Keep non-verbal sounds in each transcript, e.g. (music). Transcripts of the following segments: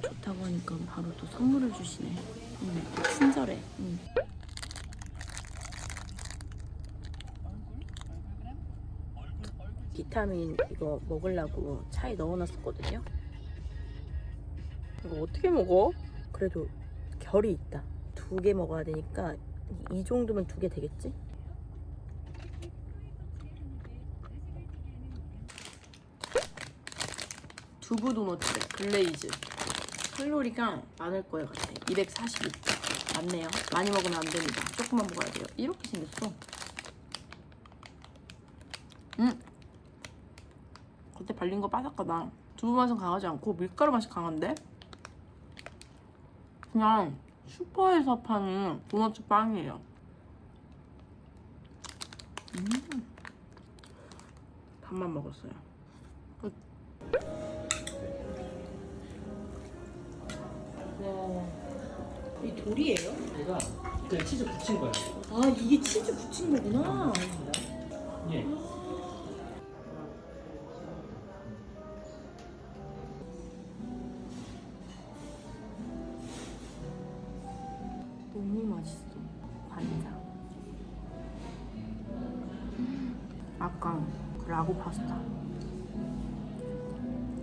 또 좋다고 하니까 바로 또 선물을 주시네. 응, 친절해. 응. 비타민 이거 먹으려고 차에 넣어놨었거든요. 이거 어떻게 먹어? 그래도 결이 있다. 두 개 먹어야 되니까 이 정도면 두 개 되겠지? 두부 도너츠 글레이즈 칼로리가 많을 거예요 같아 242 맞네요. 많이 먹으면 안 됩니다. 조금만 먹어야 돼요. 이렇게 생겼어. 음. 겉에 발린 거 바삭하다. 두부 맛은 강하지 않고 밀가루 맛이 강한데? 그냥 슈퍼에서 파는 도너츠 빵이에요. 음. 반만 먹었어요 돌이에요? 얘가 그 치즈 붙인 거야. 아, 이게 치즈 붙인 거구나. 예. 너무 맛있어. 관자. 약간 그 라고 파스타.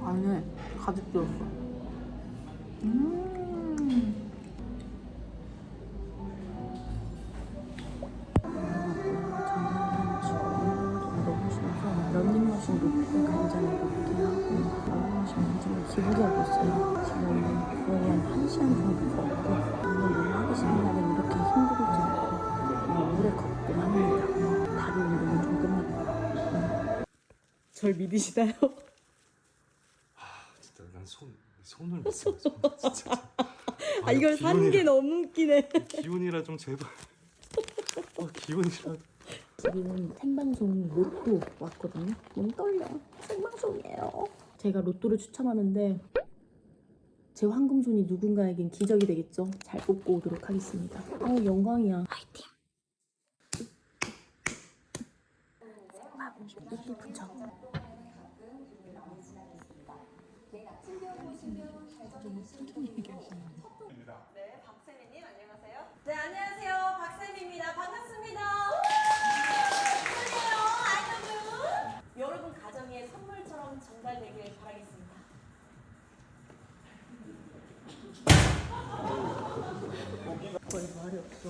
안에 가득 들었어. 음. 절 믿으시나요? 진짜 난 손 손을 못 써. 손, 진짜. (laughs) 아 이걸 산게 너무 웃기네. 기운이라 좀 제발. 어, 기운이라. 지금 생방송 로또 왔거든요. 너무 떨려. 생방송이에요. 제가 로또를 추첨하는데 제 황금손이 누군가에겐 기적이 되겠죠. 잘 뽑고 오도록 하겠습니다. 어 영광이야. 화이팅. 생방 1분 전. 네, 박세미님 안녕하세요. 네, 안녕하세요. 박세미입니다. 반갑습니다. 축하해요, 아이러브. 여러분 가정에 선물처럼 전달되길 바라겠습니다. 거의 말이 없어.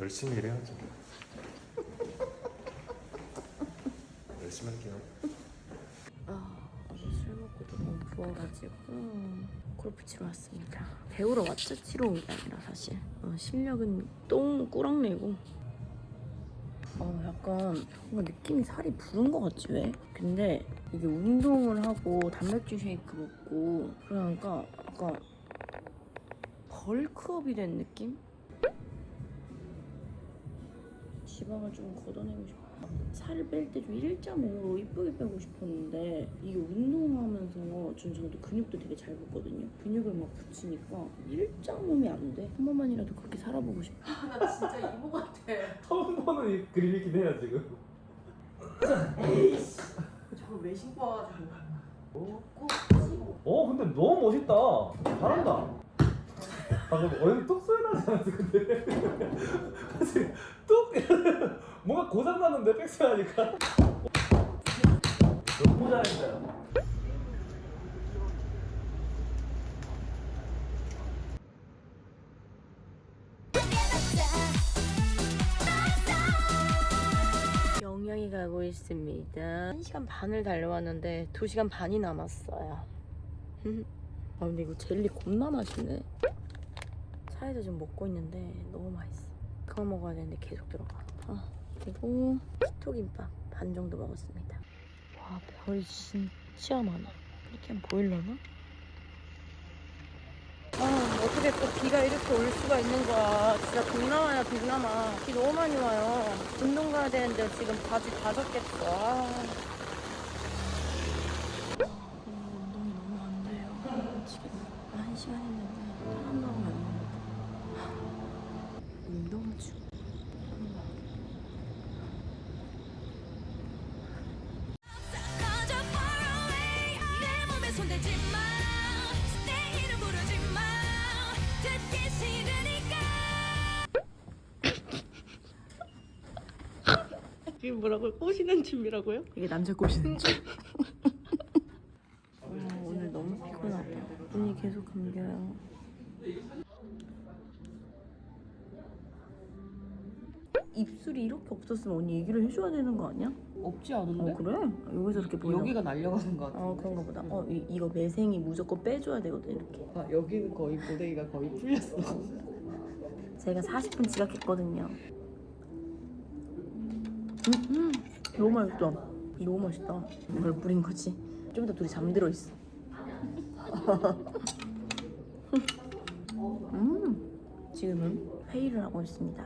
열심히 일해야죠. 열심히 할게요. 아, 술 먹고 너무 부어가지고 골프 치러 왔습니다. 배우러 왔죠? 치러 온 게 아니라 사실. 어, 실력은 똥 꾸렁내고. 어, 약간 뭔가 느낌이 살이 부른 것 같지 왜? 근데 이게 운동을 하고 단백질 쉐이크 먹고 그러니까 약간 벌크업이 된 느낌? 지방을 좀 걷어내고 싶어. 살을 뺄 때 좀 1.5로 이쁘게 빼고 싶었는데 이게 운동하면서 전 저도 근육도 되게 잘 붙거든요. 근육을 막 붙이니까 1.5이 안 돼. 한 번만이라도 그렇게 살아보고 싶어. 나 진짜 이모 같아. (laughs) 처음 보는 이 그림이긴 해요 지금. 저걸 왜 신고 와가지고. 어 근데 너무 멋있다. 잘한다. 방금 얼굴 뚝 소리 나지 않았어 근데. 사실 뚝 뭔가 고장 났는데 백스 하니까. 너무 잘했어요. 영영이 가고 있습니다. 1시간 반을 달려왔는데 2시간 반이 남았어요. (laughs) 아 근데 이거 젤리 겁나 맛있네. 차에서 지금 먹고 있는데 너무 맛있어. 그만 먹어야 되는데 계속 들어가. 아, 그리고 키토김밥 반 정도 먹었습니다. 와 별이 진짜 많아. 이렇게 보일려나? 아 어떻게 또 비가 이렇게 올 수가 있는 거야. 진짜 동남아야 동남아. 비 너무 많이 와요. 운동 가야 되는데 지금 바지 다 젖겠어. 아. 아, 이게 뭐라고요? 꼬시는 춤이라고요? 이게 남자 꼬시는 춤. 아, (laughs) 오늘 너무 피곤하다. 눈이 계속 감겨요. 입술이 이렇게 없었으면 언니 얘기를 해줘야 되는 거 아니야? 없지 어 않은데? 그래? 여기서 이렇게 보여. 여기가 날려가는 것 같아. 어 그런가 보다. 어 이, 이거 매생이 무조건 빼줘야 되거든 이렇게. 아, 여기는 거의 고데기가 거의 풀렸어. 제가 40분 지각했거든요. 음, 음, 너무 맛있다. 너무 맛있다. 이걸 뿌린 거지. 좀더 둘이 잠들어 있어. (laughs) 음, 지금은 회의를 하고 있습니다.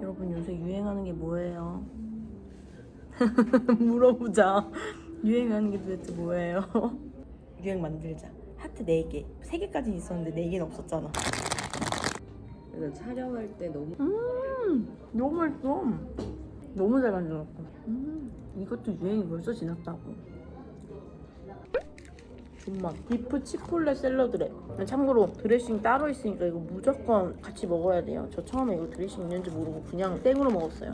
여러분 요새 유행하는 게 뭐예요? (laughs) 물어보자. 유행하는 게 도대체 뭐예요? (laughs) 유행 만들자. 하트 4개. 3개까지 있었는데 4개는 없었잖아. 그래서 촬영할 때 너무 음, 너무 맛있어. 너무 잘 만들었어. 음, 이것도 유행이 벌써 지났다고. 존맛 비프 치폴레 샐러드래. 참고로 드레싱 따로 있으니까 이거 무조건 같이 먹어야 돼요. 저 처음에 이거 드레싱 있는지 모르고 그냥 생으로 먹었어요.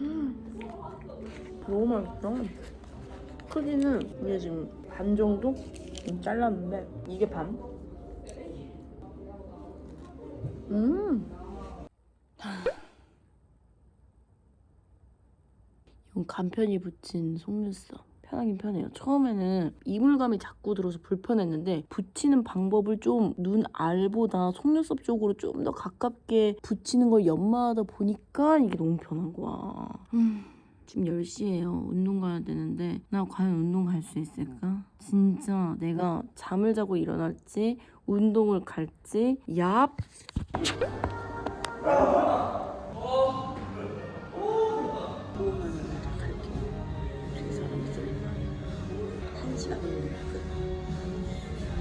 음, 너무 맛있어. 크기는 이게 지금 반 정도 좀 잘랐는데 이게 반. 음. 이건 간편히 붙인 속눈썹. 편하긴 편해요. 처음에는 이물감이 자꾸 들어서 불편했는데 붙이는 방법을 좀 눈 알보다 속눈썹 쪽으로 좀 더 가깝게 붙이는 걸 연마하다 보니까 이게 너무 편한 거야. 음, 지금 10시예요. 운동 가야 되는데 나 과연 운동 갈 수 있을까? 진짜 내가 잠을 자고 일어날지 운동을 갈지 얍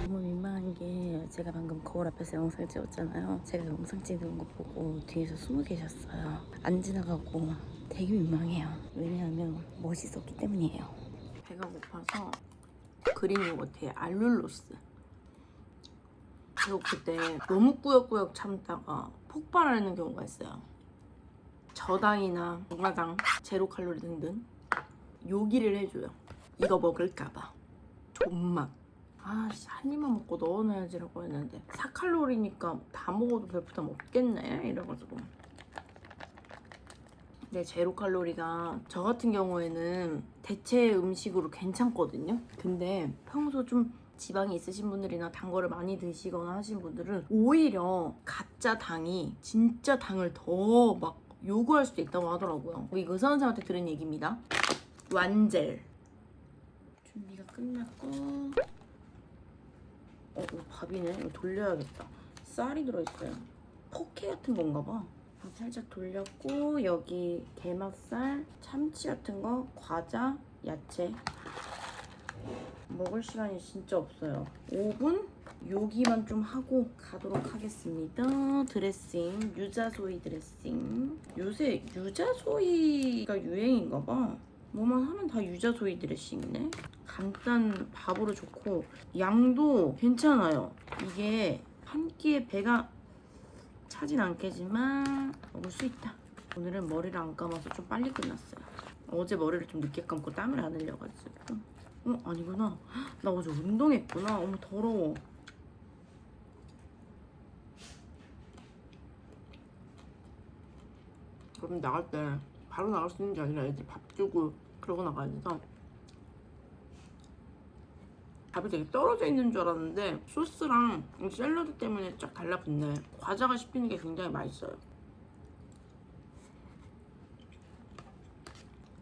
너무 민망한 게 제가 방금 거울 앞에서 영상 찍었잖아요. 제가 영상 찍은 거 보고 뒤에서 숨어 계셨어요. 안 지나가고 되게 민망해요. 왜냐하면 멋있었기 때문이에요. 배가 고파서 그린 요거트에 알룰로스. 그리고 그때 너무 꾸역꾸역 참다가 폭발하는 경우가 있어요. 저당이나 무가당, 제로 칼로리 등등 요기를 해줘요. 이거 먹을까봐. 존맛. 아씨 한 입만 먹고 넣어놔야지라고 했는데. 4칼로리니까 다 먹어도 별 부담 없겠네 이래가지고. 근데 제로 칼로리가 저 같은 경우에는 대체 음식으로 괜찮거든요. 근데 평소 좀 지방이 있으신 분들이나 단 거를 많이 드시거나 하신 분들은 오히려 가짜 당이 진짜 당을 더 막 요구할 수도 있다고 하더라고요. 의사 선생님한테 들은 얘기입니다. 완젤 준비가 끝났고 어, 이거 밥이네. 이거 돌려야겠다. 쌀이 들어있어요. 포케 같은 건가 봐. 밥 살짝 돌렸고 여기 게맛살, 참치 같은 거, 과자, 야채. 먹을 시간이 진짜 없어요. 5분? 요기만 좀 하고 가도록 하겠습니다. 드레싱, 유자소이 드레싱. 요새 유자소이가 유행인가 봐. 뭐만 하면 다 유자소이 드레싱이네. 간단 밥으로 좋고 양도 괜찮아요. 이게 한 끼에 배가 차진 않겠지만 먹을 수 있다. 오늘은 머리를 안 감아서 좀 빨리 끝났어요. 어제 머리를 좀 늦게 감고 땀을 안 흘려가지고. 어 아니구나. 나 어제 운동했구나. 어머 더러워. 그럼 나갈 때 바로 나갈 수 있는 게 아니라 애들 밥 주고 그러고 나가야 돼서 밥이 되게 떨어져 있는 줄 알았는데 소스랑 이 샐러드 때문에 쫙 달라붙네. 과자가 씹히는 게 굉장히 맛있어요.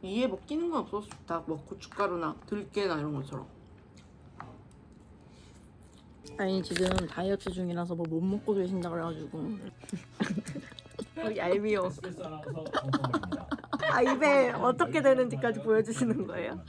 이에 뭐 끼는 건 없어서 좋다. 뭐 고춧가루나 들깨나 이런 것처럼. 아니 지금 다이어트 중이라서 뭐 못 먹고 계신다 그래가지고. (laughs) 얄미워 (laughs) 아 입에 어떻게 되는지까지 보여주시는 거예요?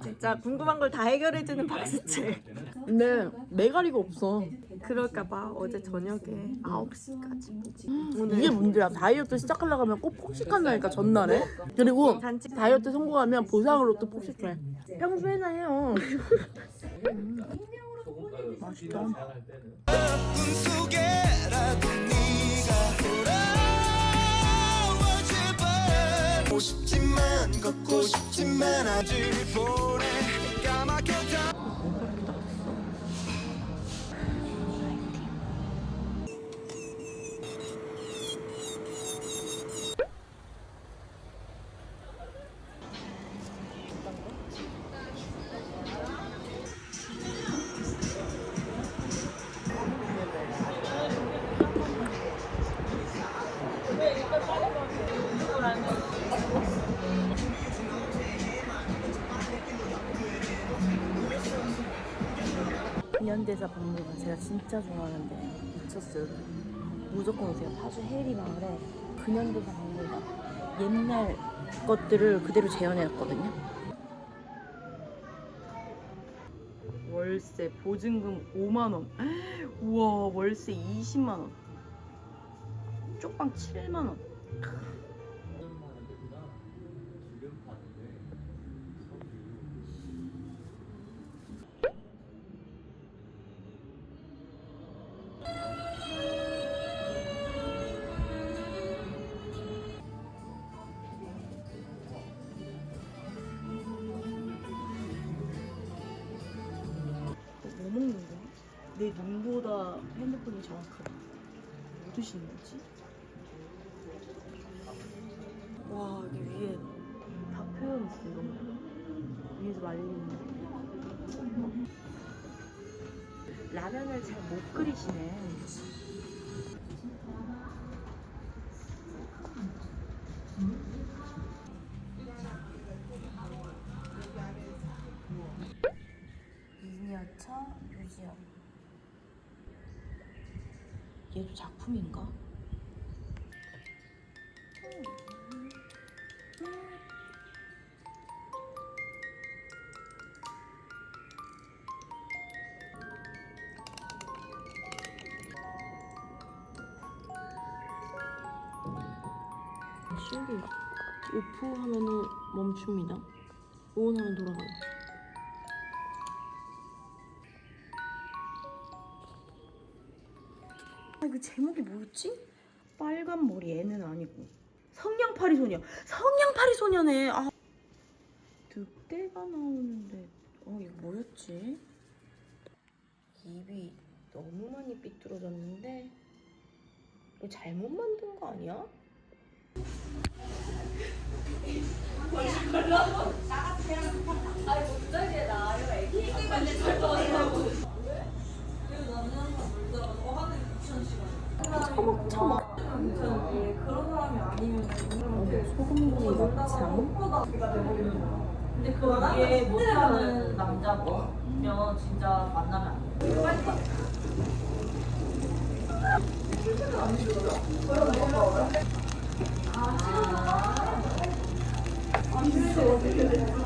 진짜 궁금한 걸 다 해결해주는 박수채. 근데 메가리가 없어. 그럴까봐 어제 저녁에 9시까지. 오늘 이게 문제야. 다이어트 시작하려고 하면 꼭 폭식한다니까 전날에. 그리고 단지 다이어트 성공하면 보상으로 또 폭식해. 평소에나 해요. 음. 맛있다. 꿈속에라도 네 걷고 싶지만 아직 보내 진짜 좋아하는데 미쳤어요. 무조건 오세요. 파주 해리 마을에 근현대사 박물관 옛날 것들을 그대로 재현해놨거든요. 월세 보증금 5만 원. (gasps) 우와 월세 20만 원. 쪽방 7만 원. 눈보다 핸드폰이 정확하다. 뭐 드시는 거지? 와 여기 위에 다 표현했어 이런 거. 위에서 말리는 거. 라면을 잘 못 끓이시네. 얘도 작품인가? 신기해. 오프 하면은 멈춥니다. 온 하면 돌아가요. 제목이 뭐였지? 빨간 머리 애는 아니고 성냥팔이 소녀 성냥팔이 소녀네 아 늑대가 나오는데 어 이거 뭐였지? 입이 너무 많이 삐뚤어졌는데 이거 잘못 만든 거 아니야? 처먹 처먹 그런 사람이 아니면 소금구이 막창 근데 그게 못하는 남자면 진짜 만나면 안 돼. 음, 요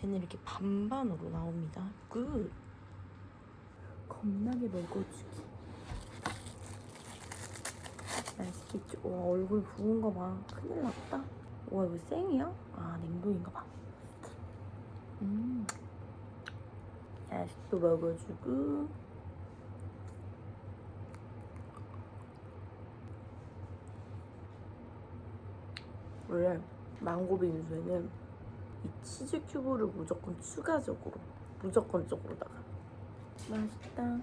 새는 이렇게 반반으로 나옵니다. 굿. 겁나게 먹어주기. 맛있겠지? 와 얼굴 부은 거 봐. 큰일 났다. 와 이거 생이야? 아 냉동인가 봐. 음. 야식도 먹어주고. 원래 망고 빙수에는 이 치즈 큐브를 무조건 추가적으로 무조건적으로다가. 맛있다